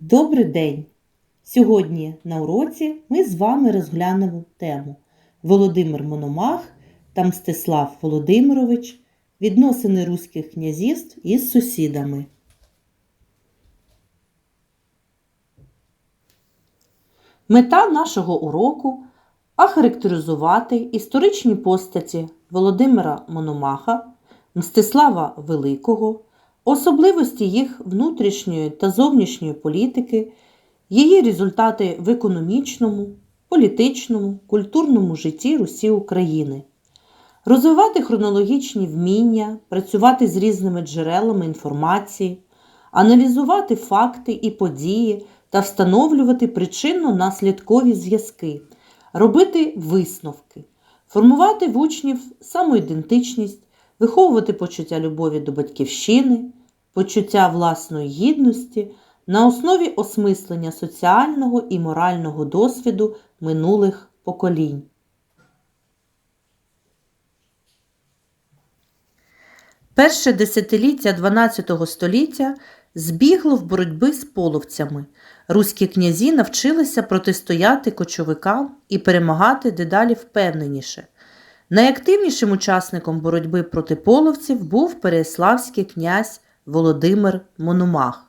Добрий день! Сьогодні на уроці ми з вами розглянемо тему Володимир Мономах та Мстислав Володимирович відносини руських князівств із сусідами. Мета нашого уроку охарактеризувати історичні постаті Володимира Мономаха, Мстислава Великого, особливості їх внутрішньої та зовнішньої політики, її результати в економічному, політичному, культурному житті Русі України, розвивати хронологічні вміння, працювати з різними джерелами інформації, аналізувати факти і події та встановлювати причинно-наслідкові зв'язки, робити висновки, формувати в учнів самоідентичність, виховувати почуття любові до батьківщини, почуття власної гідності на основі осмислення соціального і морального досвіду минулих поколінь. Перше десятиліття XII століття збігло в боротьби з половцями. Руські князі навчилися протистояти кочовикам і перемагати дедалі впевненіше. Найактивнішим учасником боротьби проти половців був переяславський князь Володимир Мономах.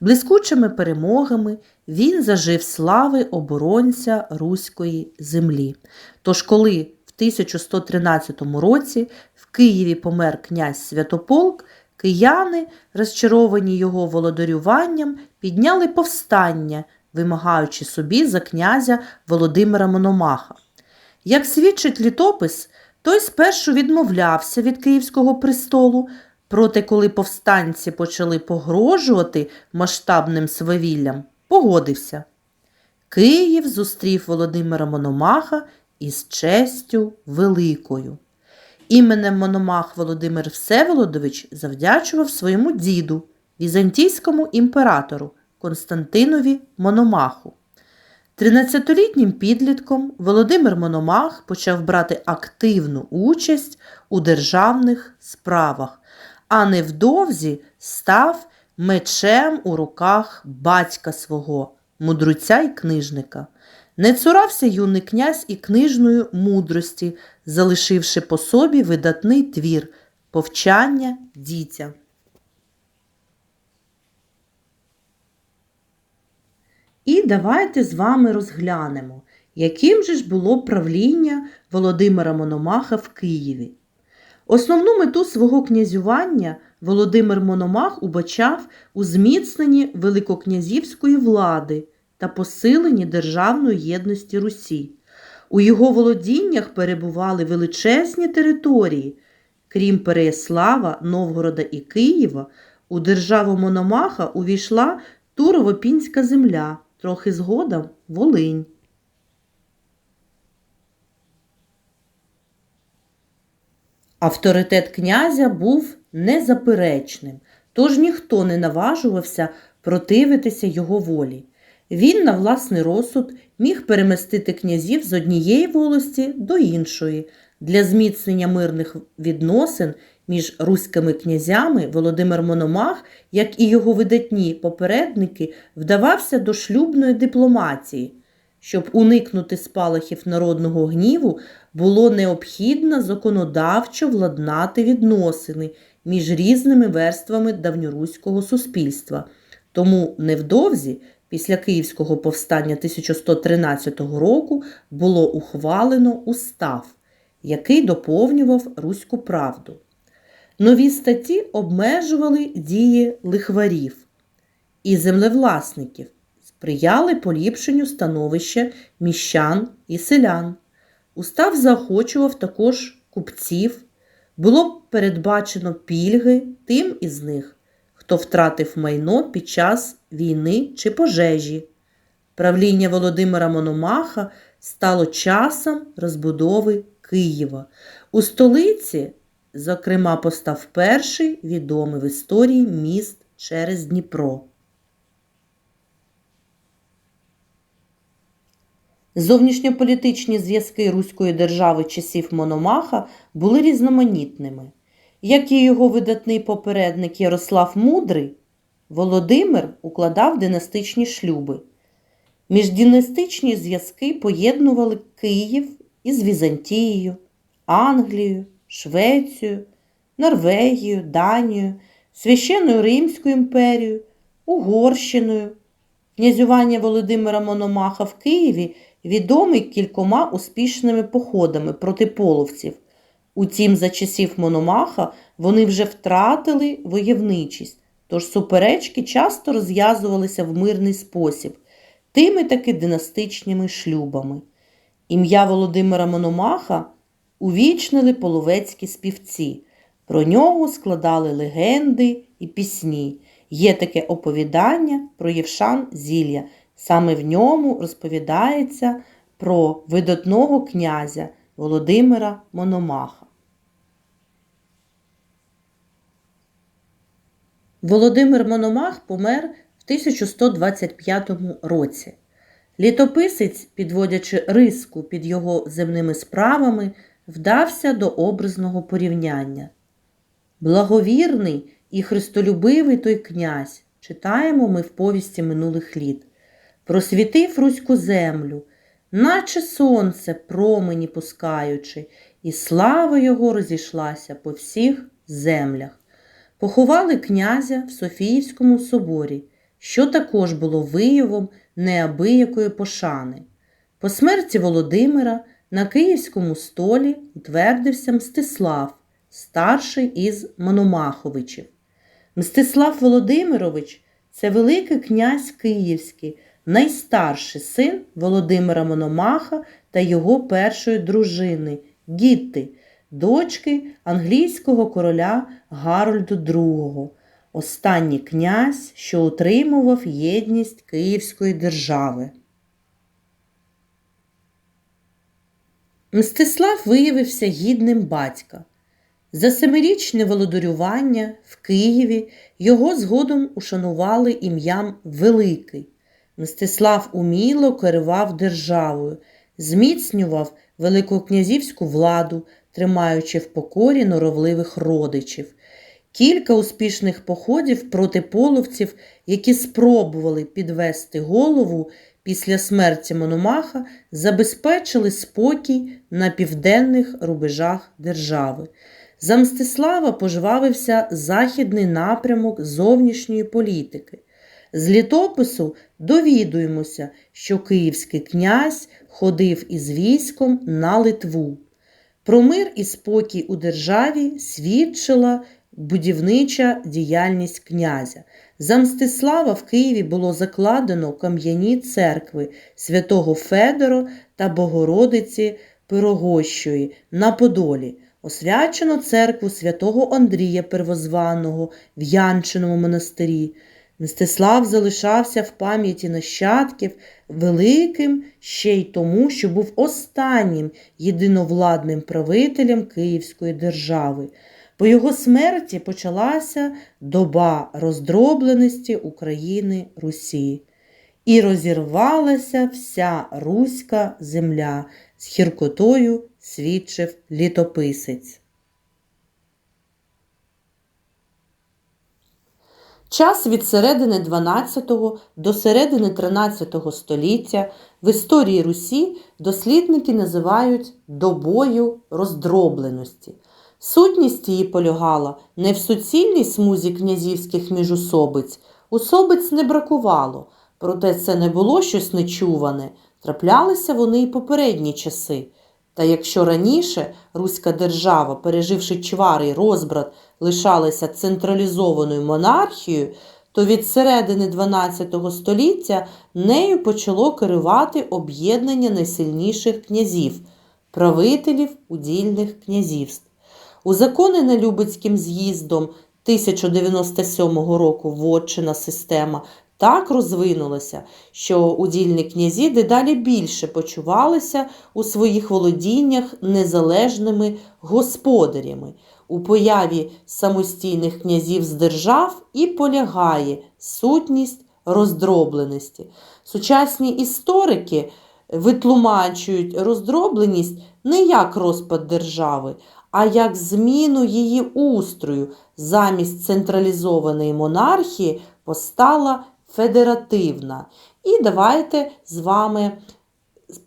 Блискучими перемогами він зажив слави оборонця руської землі. Тож, коли в 1113 році в Києві помер князь Святополк, кияни, розчаровані його володарюванням, підняли повстання, вимагаючи собі за князя Володимира Мономаха. Як свідчить літопис, той спершу відмовлявся від Київського престолу, проте коли повстанці почали погрожувати масштабним свавіллям, погодився. Київ зустрів Володимира Мономаха із честю великою. Іменем Мономах Володимир Всеволодович завдячував своєму діду, візантійському імператору Константинові Мономаху. Тринадцятилітнім підлітком Володимир Мономах почав брати активну участь у державних справах, а невдовзі став мечем у руках батька свого, мудруця й книжника. Не цурався юний князь і книжної мудрості, залишивши по собі видатний твір повчання дітям. І давайте з вами розглянемо, яким же ж було правління Володимира Мономаха в Києві. Основну мету свого князювання Володимир Мономах убачав у зміцненні великокнязівської влади та посиленні державної єдності Русі. У його володіннях перебували величезні території. Крім Переяслава, Новгорода і Києва, у державу Мономаха увійшла Турово-Пінська земля, трохи згодом Волинь. Авторитет князя був незаперечним, тож ніхто не наважувався противитися його волі. Він на власний розсуд міг перемістити князів з однієї волості до іншої. Для зміцнення мирних відносин між руськими князями Володимир Мономах, як і його видатні попередники, вдавався до шлюбної дипломатії. Щоб уникнути спалахів народного гніву, було необхідно законодавчо владнати відносини між різними верствами давньоруського суспільства. Тому невдовзі, після Київського повстання 1113 року, було ухвалено устав, який доповнював руську правду. Нові статті обмежували дії лихварів і землевласників, сприяли поліпшенню становища міщан і селян. Устав заохочував також купців, було передбачено пільги тим із них, хто втратив майно під час війни чи пожежі. Правління Володимира Мономаха стало часом розбудови Києва. У столиці, зокрема, постав перший відомий в історії міст через Дніпро. Зовнішньополітичні зв'язки Руської держави часів Мономаха були різноманітними. Як і його видатний попередник Ярослав Мудрий, Володимир укладав династичні шлюби. Міждинастичні зв'язки поєднували Київ із Візантією, Англією, Швецією, Норвегією, Данією, Священною Римською імперією, Угорщиною. Князювання Володимира Мономаха в Києві відоме кількома успішними походами проти половців. Утім, за часів Мономаха вони вже втратили войовничість, тож суперечки часто розв'язувалися в мирний спосіб, тими таки династичними шлюбами. Ім'я Володимира Мономаха увічнили половецькі співці. Про нього складали легенди і пісні. Є таке оповідання про Євшан Зілля. Саме в ньому розповідається про видатного князя Володимира Мономаха. Володимир Мономах помер в 1125 році. Літописець, підводячи риску під його земними справами, вдався до образного порівняння. Благовірний і христолюбивий той князь, читаємо ми в повісті минулих літ, просвітив руську землю, наче сонце промені пускаючи, і слава його розійшлася по всіх землях. Поховали князя в Софіївському соборі, що також було виявом неабиякої пошани. По смерті Володимира на Київському столі утвердився Мстислав, старший із Мономаховичів. Мстислав Володимирович це Великий князь Київський, найстарший син Володимира Мономаха та його першої дружини Гітти, дочки англійського короля Гарольду II, останній князь, що утримував єдність Київської держави. Мстислав виявився гідним батька. За семирічне володарювання в Києві його згодом ушанували ім'ям Великий. Мстислав уміло керував державою, зміцнював великокнязівську владу, тримаючи в покорі норовливих родичів. Кілька успішних походів проти половців, які спробували підвести голову після смерті Мономаха, забезпечили спокій на південних рубежах держави. За Мстислава пожвавився західний напрямок зовнішньої політики. З літопису довідуємося, що київський князь ходив із військом на Литву. Про мир і спокій у державі свідчила будівнича діяльність князя. За Мстислава в Києві було закладено кам'яні церкви святого Федора та Богородиці Пирогощої на Подолі. Освячено церкву святого Андрія Первозваного в Янчиному монастирі. Мстислав залишався в пам'яті нащадків великим ще й тому, що був останнім єдиновладним правителем Київської держави. По його смерті почалася доба роздробленості України Русі. І розірвалася вся руська земля з гіркотою свідчив літописець. Час від середини 12 до середини 13 століття в історії Русі дослідники називають добою роздробленості. Сутність її полягала не в суцільній смузі князівських міжусобиць, усобиць не бракувало, проте це не було щось нечуване, траплялися вони й попередні часи. Та якщо раніше Руська держава, переживши чвари й розбрат, лишалася централізованою монархією, то від середини XII століття нею почало керувати об'єднання найсильніших князів, правителів удільних князівств. Узаконена Любецьким з'їздом 1097 року вотчина система так розвинулася, що удільні князі дедалі більше почувалися у своїх володіннях незалежними господарями. У появі самостійних князів з держав і полягає сутність роздробленості. Сучасні історики витлумачують роздробленість не як розпад держави, а як зміну її устрою замість централізованої монархії постала федеративна. І давайте з вами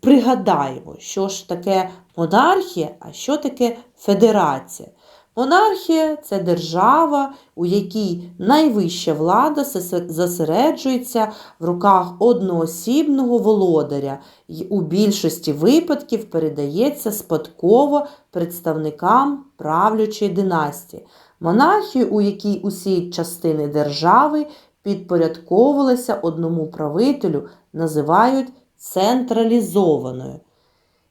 пригадаємо, що ж таке монархія, а що таке федерація. Монархія це держава, у якій найвища влада зосереджується в руках одноосібного володаря і у більшості випадків передається спадково представникам правлячої династії. Монархію, у якій усі частини держави підпорядковувалися одному правителю, називають централізованою.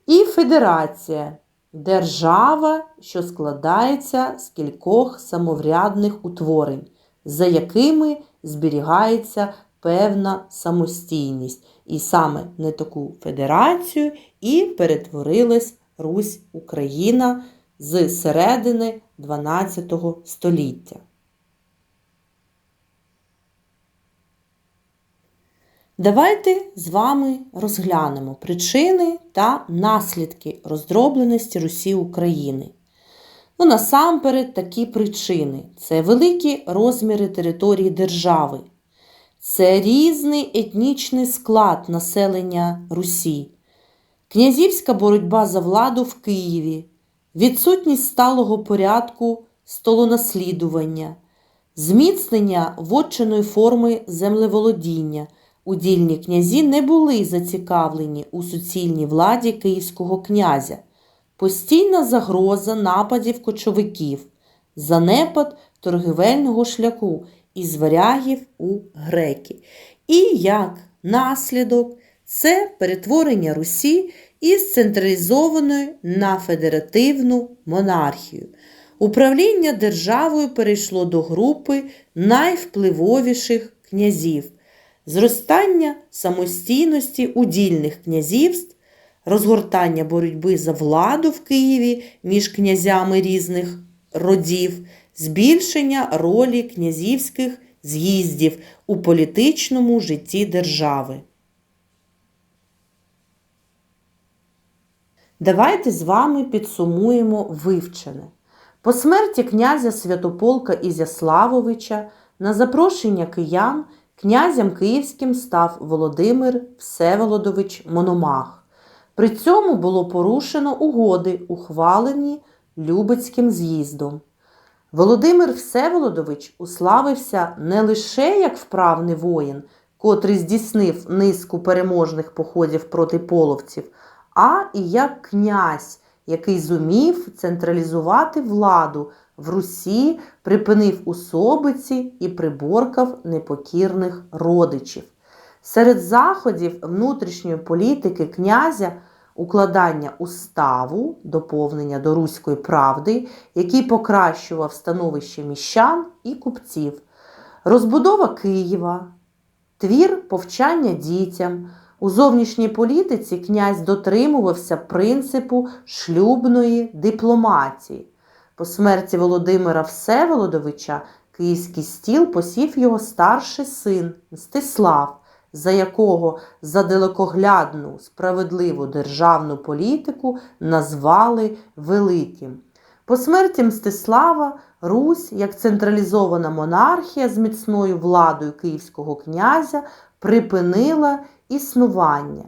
І федерація держава, що складається з кількох самоврядних утворень, за якими зберігається певна самостійність. І саме на таку федерацію і перетворилась Русь Україна з середини 12 століття. Давайте з вами розглянемо причини та наслідки роздробленості Русі України. Ну, насамперед, такі причини: це великі розміри території держави, це різний етнічний склад населення Русі, князівська боротьба за владу в Києві, відсутність сталого порядку столонаслідування, зміцнення вотчиної форми землеволодіння. Удільні князі не були зацікавлені у суцільній владі київського князя, постійна загроза нападів кочовиків, занепад торгівельного шляху із варягів у греки. І як наслідок це перетворення Русі із централізованої на федеративну монархію. Управління державою перейшло до групи найвпливовіших князів зростання самостійності удільних князівств, розгортання боротьби за владу в Києві між князями різних родів, збільшення ролі князівських з'їздів у політичному житті держави. Давайте з вами підсумуємо вивчене. По смерті князя Святополка Ізяславовича на запрошення киян князем київським став Володимир Всеволодович Мономах. При цьому було порушено угоди, ухвалені Любецьким з'їздом. Володимир Всеволодович уславився не лише як вправний воїн, котрий здійснив низку переможних походів проти половців, а і як князь, який зумів централізувати владу в Русі, припинив усобиці і приборкав непокірних родичів. Серед заходів внутрішньої політики князя укладання уставу, доповнення до руської правди, який покращував становище міщан і купців, розбудова Києва, твір повчання дітям. У зовнішній політиці князь дотримувався принципу шлюбної дипломатії. По смерті Володимира Всеволодовича київський стіл посів його старший син Мстислав, за якого за далекоглядну справедливу державну політику назвали Великим. По смерті Мстислава Русь, як централізована монархія з міцною владою київського князя, припинила існування.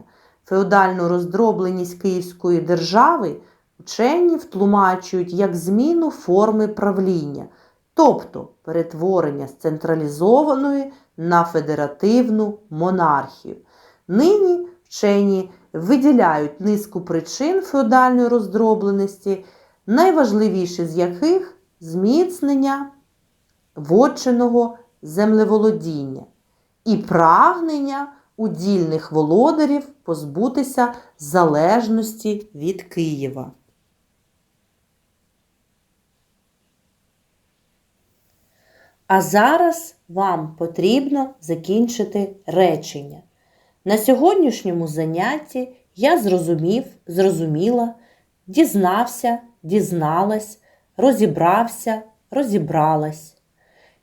Феодальну роздробленість Київської держави вчені втлумачують як зміну форми правління, тобто перетворення з централізованої на федеративну монархію. Нині вчені виділяють низку причин феодальної роздробленості, найважливіші з яких зміцнення вотчиного землеволодіння і прагнення удільних володарів позбутися залежності від Києва. А зараз вам потрібно закінчити речення. На сьогоднішньому занятті я зрозумів, зрозуміла, дізнався, дізналась, розібрався, розібралась.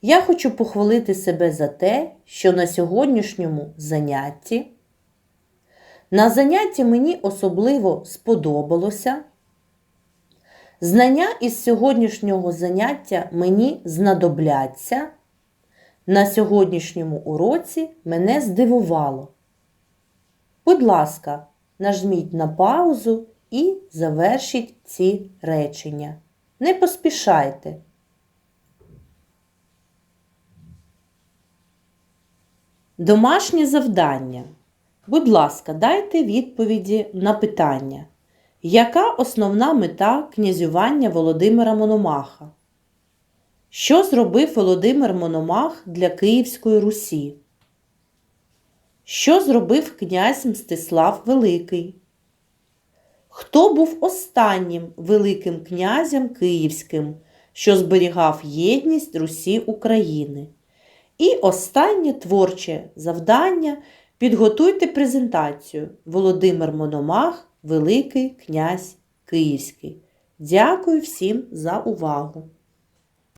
Я хочу похвалити себе за те, що на сьогоднішньому занятті. На занятті мені особливо сподобалося. Знання із сьогоднішнього заняття мені знадобляться. на сьогоднішньому уроці мене здивувало? Будь ласка, нажміть на паузу і завершіть ці речення. Не поспішайте. Домашнє завдання. Будь ласка, дайте відповіді на питання. Яка основна мета князювання Володимира Мономаха? Що зробив Володимир Мономах для Київської Русі? Що зробив князь Мстислав Великий? Хто був останнім великим князем київським, що зберігав єдність Русі України? І останнє творче завдання підготуйте презентацію Володимир Мономах, Великий князь Київський. Дякую всім за увагу!